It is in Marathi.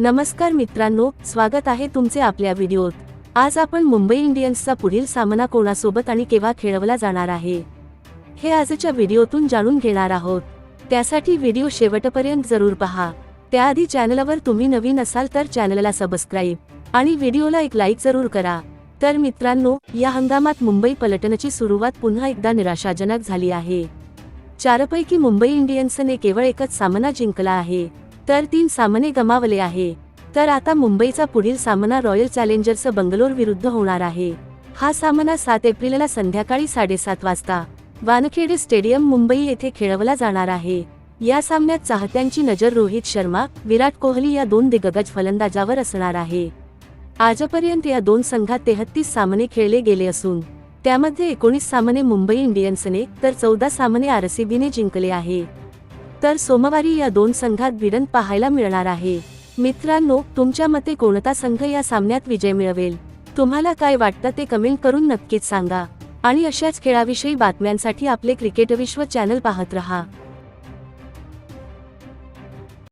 नमस्कार मित्रांनो स्वागत आहे तुमचे आपल्या व्हिडिओत. आज आपण मुंबई इंडियन्सचा पुढील सामना कोणासोबत आणि केव्हा खेळवला जाणार आहे हे आजच्या व्हिडिओतून जाणून घेणार आहोत. त्यासाठी व्हिडिओ शेवटपर्यंत जरूर पहा. त्याआधी चॅनलवर तुम्ही नवीन असाल तर चॅनलला सबस्क्राईब आणि व्हिडिओला एक लाईक जरूर करा. तर मित्रांनो या हंगामात मुंबई पलटणची सुरुवात पुन्हा एकदा निराशाजनक झाली आहे. चारपैकी मुंबई इंडियन्सने केवळ एकच सामना जिंकला आहे. तर तीन सामने गमावले आहे. तर आता मुंबईचा पुढील सामना रॉयल चॅलेंजर्स बंगलोर विरुद्ध होणार आहे. हा सामना सात एप्रिलला संध्याकाळी साडेसात वाजता. वानखेडे स्टेडियम मुंबई येथे खेळवला जाणार आहे. या सामन्यात चाहत्यांची नजर रोहित शर्मा विराट कोहली या दोन दिग्गज फलंदाजावर असणार आहे. आजपर्यंत या दोन संघात तेहत्तीस सामने खेळले गेले असून त्यामध्ये एकोणीस सामने मुंबई इंडियन्सने तर चौदा सामने आरसीबीने जिंकले आहे. तर सोमवारी या दोन संघात भिडंत पाहायला मिळणार आहे. मित्रांनो तुमच्या मते कोणता संघ या सामन्यात विजय मिळवेल? तुम्हाला काय वाटतं ते कमेंट करून नक्कीच सांगा. आणि अशाच खेळाविषयी बातम्यांसाठी आपले क्रिकेट विश्व चॅनल पाहत रहा.